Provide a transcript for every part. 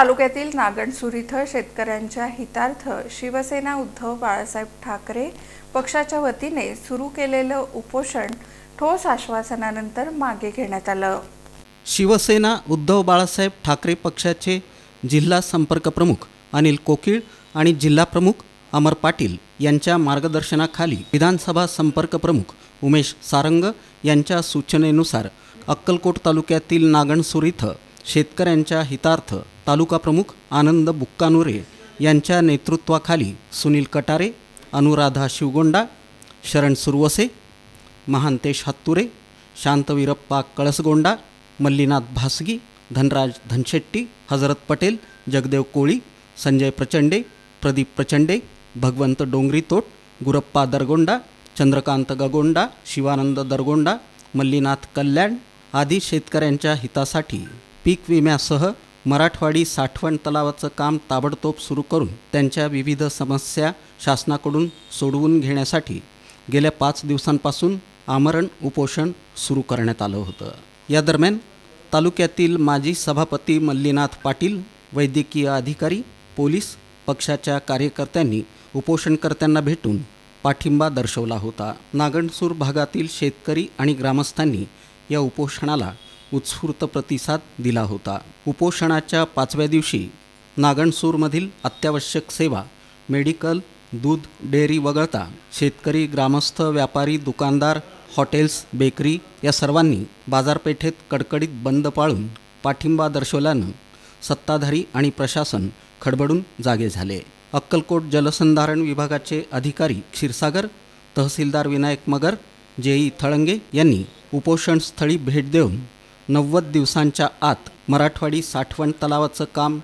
तालुक्यातील नागणसूर इथं शेतकऱ्यांच्या हितार्थ शिवसेना उद्धव बाळासाहेब ठाकरे पक्षाच्या वतीने सुरू केलेलं उपोषण ठोस आश्वासनानंतर मागे घेण्यात आलं. शिवसेना उद्धव बाळासाहेब ठाकरे पक्षाचे जिल्हा संपर्क प्रमुख अनिल कोकीळ आणि जिल्हा प्रमुख अमर पाटील यांच्या मार्गदर्शनाखाली विधानसभा संपर्क प्रमुख उमेश सारंग यांच्या सूचनेनुसार अक्कलकोट तालुक्यातील नागणसूर इथं शेतकऱ्यांच्या हितार्थ तालुका प्रमुख आनंद बुक्कानुरे यांच्या नेतृत्वाखाली सुनील कटारे अनुराधा शिवगोंडा शरण सुरवसे महांतेश हत्तुरे शांतवीरप्पा कळसगोंडा मल्लीनाथ भासगी धनराज धनशेट्टी हजरत पटेल जगदेव कोळी संजय प्रचंडे प्रदीप प्रचंडे भगवंत डोंगरी तोट गुरप्पा दरगोंडा चंद्रकांत गगोंडा शिवानंद दरगोंडा मल्लीनाथ कल्याण आदी शेतकऱ्यांच्या हितासाठी पीक विम्यासह मराठवाडी साठवण तलावाचं काम ताबडतोब सुरू करून त्यांच्या विविध समस्या शासनाकडून सोडवून घेण्यासाठी गेल्या पाच दिवसांपासून आमरण उपोषण सुरू करण्यात आलं होतं. या दरम्यान तालुक्यातील माजी सभापती मल्लीनाथ पाटील वैद्यकीय अधिकारी पोलीस पक्षाच्या कार्यकर्त्यांनी उपोषणकर्त्यांना भेटून पाठिंबा दर्शवला होता. नागणसूर भागातील शेतकरी आणि ग्रामस्थांनी या उपोषणाला उत्स्फूर्त प्रतिसाद दिला होता. उपोषणाच्या पाचव्या दिवशी नागणसूरमधील अत्यावश्यक सेवा मेडिकल दूध डेअरी वगळता शेतकरी ग्रामस्थ व्यापारी दुकानदार हॉटेल्स बेकरी या सर्वांनी बाजारपेठेत कडकडीत बंद पाळून पाठिंबा दर्शवल्यानं सत्ताधारी आणि प्रशासन खडबडून जागे झाले. अक्कलकोट जलसंधारण विभागाचे अधिकारी क्षीरसागर तहसीलदार विनायक मगर जेई थळंगे यांनी उपोषणस्थळी भेट देऊन नव्वद दिवसांच्या आत मराठवाडी साठवण तलावाचं काम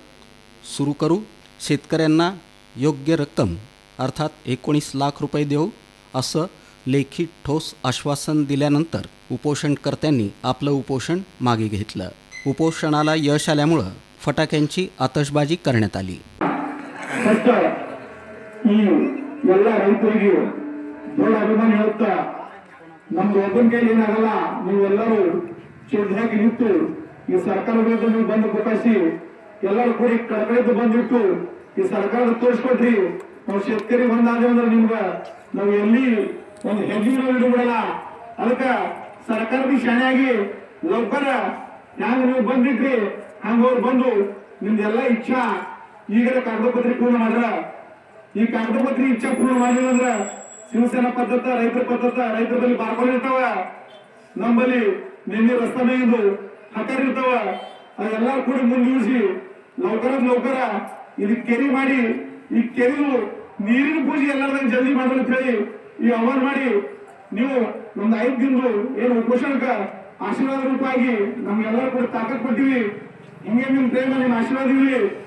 सुरू करू शेतकऱ्यांना योग्य रक्कम अर्थात एकोणीस लाख रुपये देऊ असं लेखी ठोस आश्वासन दिल्यानंतर उपोषणकर्त्यांनी आपलं उपोषण मागे घेतलं उपोषणाला यश आल्यामुळं फटाक्यांची आतषबाजी करण्यात आली ಫಸ್ಟ್ ಈ ಎಲ್ಲ ರೈತರಿಗೆ ದೊಡ್ಡ ಅಭಿಮಾನ ಹೇಳುತ್ತಾ ನಮ್ದು ಒಬ್ಬನ ಕೈಲಿ ಏನಾಗಲ್ಲ ನೀವೆಲ್ಲರೂ ಚಿಂತೆಯಾಗಿ ನಿಂತು ಈ ಸರ್ಕಾರ ವಿರುದ್ಧ ಬಂದು ಗೊತ್ತಾಯಿಸಿ, ಎಲ್ಲರೂ ಕೂಡಿ ಕಡಿಮೆದ್ದು ಬಂದಿಟ್ಟು ಈ ಸರ್ಕಾರದ ತೋರಿಸ್ಕೊಟ್ರಿ ನಾವು ಶೇತಕರಿ ಬಂದಾದೇವ್ ಅಂದ್ರೆ ನಿಮ್ಗ, ನಾವು ಎಲ್ಲಿ ಒಂದು ಹೆಜ್ಜೆ ಇಡಬಿಡಲ್ಲ. ಅದಕ್ಕ ಸರ್ಕಾರದ ಶಾಣೆಯಾಗಿ ಒಬ್ಬರ ಹ್ಯಾಂಗ ನೀವು ಬಂದಿಟ್ರಿ ಹಂಗ ಅವ್ರು ಬಂದು ನಿಮ್ದೆಲ್ಲ ಇಚ್ಛಾ ಈಗಲೇ ಕಾಗದಪತ್ರ ಪೂರ್ಣ ಮಾಡ್ರ. ಈ ಕಾಗದಪತ್ರ ಇಚ್ಛಾ ಪೂರ್ಣ ಮಾಡಿಲ್ಲ ಅಂದ್ರ ಶಿವಸೇನಾ ಪದ್ಧತ, ರೈತರ ಪದ್ಧತ ರೈತರಲ್ಲಿ ಬಾರ್ಕೊಂಡಿರ್ತಾವ ನಮ್ಮಲ್ಲಿ ನಿನ್ನೆ ರಸ್ತಾನೆ ಎಂದು ಹಠರ್ ಇರ್ತಾವ ಎಲ್ಲಾರು ಕೂಡ ಮುಂದುವರಿಸಿ ನೌಕರ ನೌಕರ ಇದಕ್ಕೆ ಕೆರೆ ಮಾಡಿ, ಈ ಕೆರೆಯು ನೀರಿನ ಪೂಜೆ ಎಲ್ಲರದಂಗೆ ಜಲ್ದಿ ಮಾಡಲು ಹೇಳಿ ಈ ಆಹ್ವಾನ ಮಾಡಿ ನೀವು ಒಂದು ಐದು ದಿನದ ಏನು ಉಪೋಷಣಕ ಆಶೀರ್ವಾದ ರೂಪವಾಗಿ ನಮ್ಗೆಲ್ಲರೂ ಕೂಡ ತಾಕತ್ ಕೊಟ್ಟಿವಿ ಹಿಂಗೆ ನಿಮ್ಮ ಪ್ರೇಮ, ನಿಮ್ಮ ಆಶೀರ್ವಾದ ಇರಲಿ.